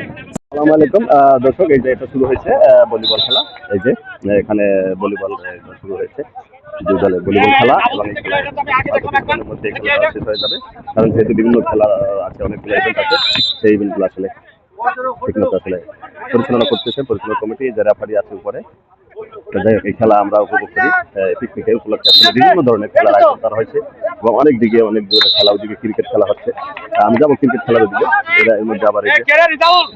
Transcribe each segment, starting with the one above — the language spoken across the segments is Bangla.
আসসালামু আলাইকুম। দর্শক, এই যে এটা শুরু হয়েছে ভলিবল খেলা। এই যে এখানে ভলিবল শুরু হয়েছে। দুই দলের ভলিবল খেলা এবং যাবে। কারণ যেহেতু বিভিন্ন খেলা আছে অনেকগুলো ইভেন্ট আছে, সেই ইভেন্টগুলো আসলে ঠিকমতো আসলে পরিচালনা করতেছে পরিচালনা কমিটি আছে উপরে। এই খেলা আমরা উপভোগ করি। পিকনিকের উপলক্ষে বিভিন্ন ধরনের খেলার আয়োজন করা হয়েছে এবং অনেক দিকে অনেক খেলা ওইদিকে ক্রিকেট খেলা হচ্ছে। আমি যাব ক্রিকেট খেলার দিকে এরা এর মধ্যে আবার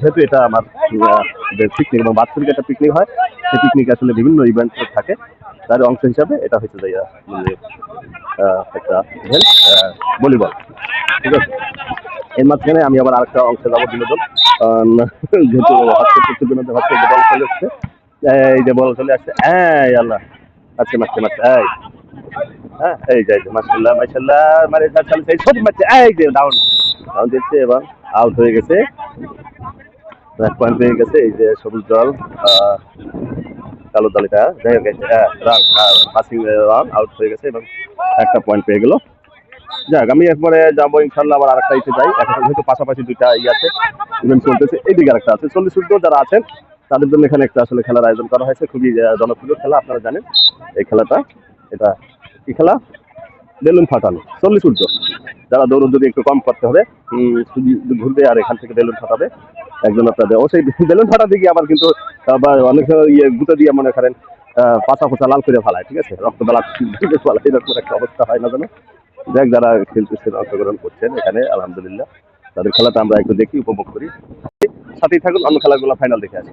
যেহেতু এটা আমার পিকনিক এবং বাৎসরিক একটা পিকনিক হয় সেই পিকনিক আসলে বিভিন্ন ইভেন্ট থাকে। তার অংশ হিসাবে এটা হচ্ছে যে মানে, একটা ইভেন্ট ভলিবল ঠিক আছে? এর মাঝখানে আমি আবার আরেকটা অংশে যাব বিনোদন। যেহেতু হচ্ছে বিনোদন যে বল চলে আসছে। এই যে বল চলে আসছে। এই আল্লাহ আচ্ছা মারছে মারছে এই। হ্যাঁ এই যে মাসাল্লাহ মাসাল্লাহ মারে চালে ছোট মারছে এই যে ডাউন ডাউন দিচ্ছে এবং আউট হয়ে গেছে। এক পয়েন্ট পেয়ে গেছে, এই যে সবুজ দল কালো দল যাই হোক রান পাসিং রান আউট হয়ে গেছে এবং একটা পয়েন্ট পেয়ে গেল। যাক, আমি এরপরে যাব, ইনশাল্লাহ আবার আরেকটা ইতে যাই। এখন যেহেতু পাশাপাশি দুইটা ইয়ে আছে ইভেন্ট চলতেছে, এইদিকে আরেকটা আছে। চল্লিশ সূর্য যারা আছেন, তাদের জন্য এখানে একটা আসলে খেলার আয়োজন করা হয়েছে। খুবই জনপ্রিয় খেলা, আপনারা জানেন এই খেলাটা। এটা কি খেলা? বেলুন ফাটানো, চল্লিশ সূর্য যারা দৌড় যদি একটু কম করতে হবে ঘুরবে আর এখান থেকে বেলুন ফাটাবে, একজন আপনাদের অবশ্যই বেলুন ফাটা দিকে আবার কিন্তু অনেক ইয়ে গুঁতো দিয়ে মনে করেন পাতা পোচা লাল করে ফেলায়, ঠিক আছে? রক্ত বেলা ফেলায়, এরকম একটা অবস্থা হয় না যেন দেখ যারা খেলতেছেন অংশগ্রহণ করছেন এখানে, আলহামদুলিল্লাহ। তাদের খেলাটা আমরা একটু দেখি, উপভোগ করি। সাথেই থাকুন, অন্য খেলাগুলো ফাইনাল দেখে আসি।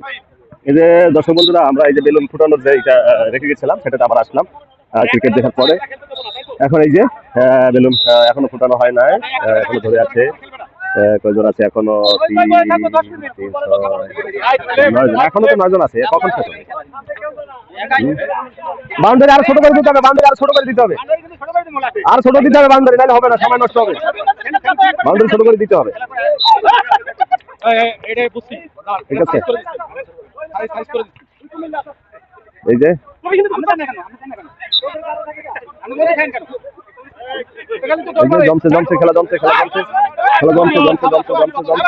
এই যে দর্শক বন্ধুরা, আমরা এই যে বেলুন ফুটানোর যে এটা রেখে গেছিলাম, সেটাতে আবার আসলাম ক্রিকেট দেখার পরে। এখন এই যে বেলুন আহ, এখনও ফুটানো হয় না আহ, এখনও ধরে আছে। কয়জন আছে এখনও? এখনও তো নয়জন আছে কখন শেষ হবে বাউন্ডারি আরও ছোট করে দিতে হবে বাউন্ডারি আরও ছোট করে দিতে হবে। আর ছোট দিতে হবে বাউন্ডারি নাহলে হবে না সময় নষ্ট হবে। বাউন্ডারি ছোট করে দিতে হবে। ঠিক আছে। এই যে? জমছে জমছে খেলা জমছে খেলা জমছে খেলা জমছে জমছে জমছে জমছে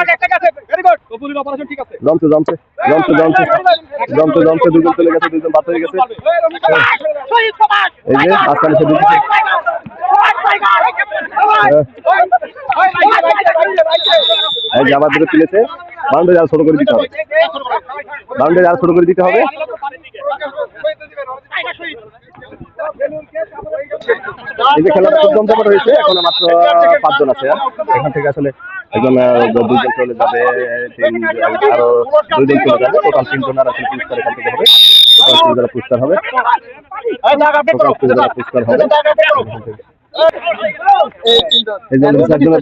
জমছে জমছে জমছে জমছে জমছে জমছে জমছে দুজন চলে গেছে দুজন বাদ হয়ে গেছে এই যে মাঝখানে সে দুজন এই যে আবার দুটো তুলেছে বাউন্ডারি আর ছোট করে দিতে হবে বাউন্ডারি আর ছোট করে দিতে হবে এই যে খেলাটা খুব জমজমাট হয়েছে এখন মাত্র পাঁচজন আছে আর। এখান থেকে আসলে একজন আহ, দুইজন চলে যাবে আরও দুইজন চলে যাবে। টোটাল তিনজন আর আসলে পুরস্কার এখান থেকে হবে। টোটাল তিন যারা পুরস্কার হবে টোটাল তিন যারা পুরস্কার হবে। এই যে আমাদের চারজনের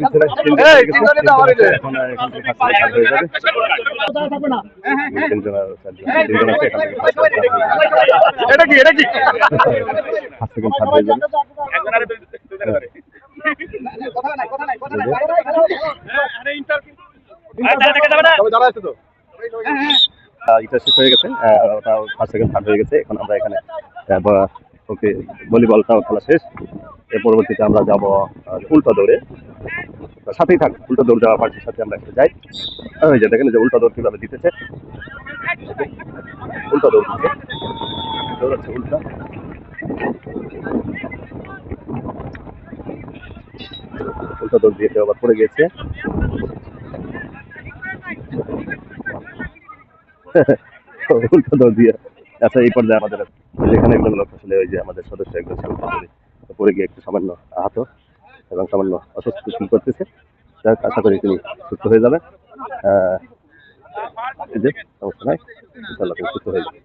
এটা শেষ হয়ে গেছে। ওটা ফার্স্ট সেকেন্ড থার্ড হয়ে গেছে। এখন আমরা এখানে ওকে ভলিবলটাও খেলা শেষ। এর পরবর্তীতে আমরা যাব উল্টা দৌড়ে। সাথেই থাক উল্টা দৌড় যাওয়া পার্টির সাথে আমরা একটু যাই। ওই যে দেখেন যে উল্টা দৌড় কীভাবে দিতেছে। উল্টা দৌড় দিচ্ছে। দৌড়াচ্ছে উল্টা। উল্টা দৌড় দিয়ে আবার পড়ে উল্টো দিয়ে আচ্ছা এই পর্যায়ে আমাদের একজন লোক আসলে ওই যে আমাদের সদস্য একজন পরে গিয়ে একটু সামান্য আহত এবং সামান্য অসুস্থ ফিল করতেছে। যাক, আশা করি তিনি সুস্থ হয়ে যাবে সমস্যা নাই। সুস্থ হয়ে যাবে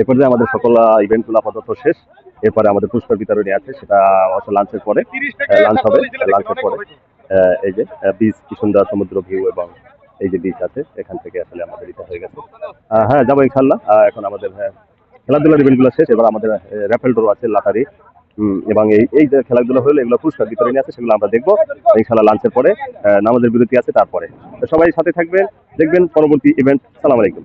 এই পর্যায়ে আমাদের সকল ইভেন্টগুলো আপাতত শেষ। এরপরে আমাদের পুরস্কার বিতরণী আছে সেটা লাঞ্চের পরে লাঞ্চ হবে লাঞ্চের পরে। এই যে বিচ কি সুন্দর সমুদ্র ভিউ এবং এই যে বিচ আছে এখান থেকে আসলে আমাদের এটা হয়ে গেছে। হ্যাঁ যাব ইনশাল্লাহ এখন আমাদের হ্যাঁ, খেলাধুলার ইভেন্টগুলো শেষ এবার আমাদের র্যাফেল ড্র আছে লাটারি এবং এই এই যে খেলাধুলো হলো এগুলো পুরস্কার বিতরণী আছে সেগুলো আমরা দেখব। ইনশাল্লাহ লাঞ্চের পরে নামাজের বিরতি আছে তারপরে। সবাই সাথে থাকবেন দেখবেন পরবর্তী ইভেন্ট সালাম আলাইকুম।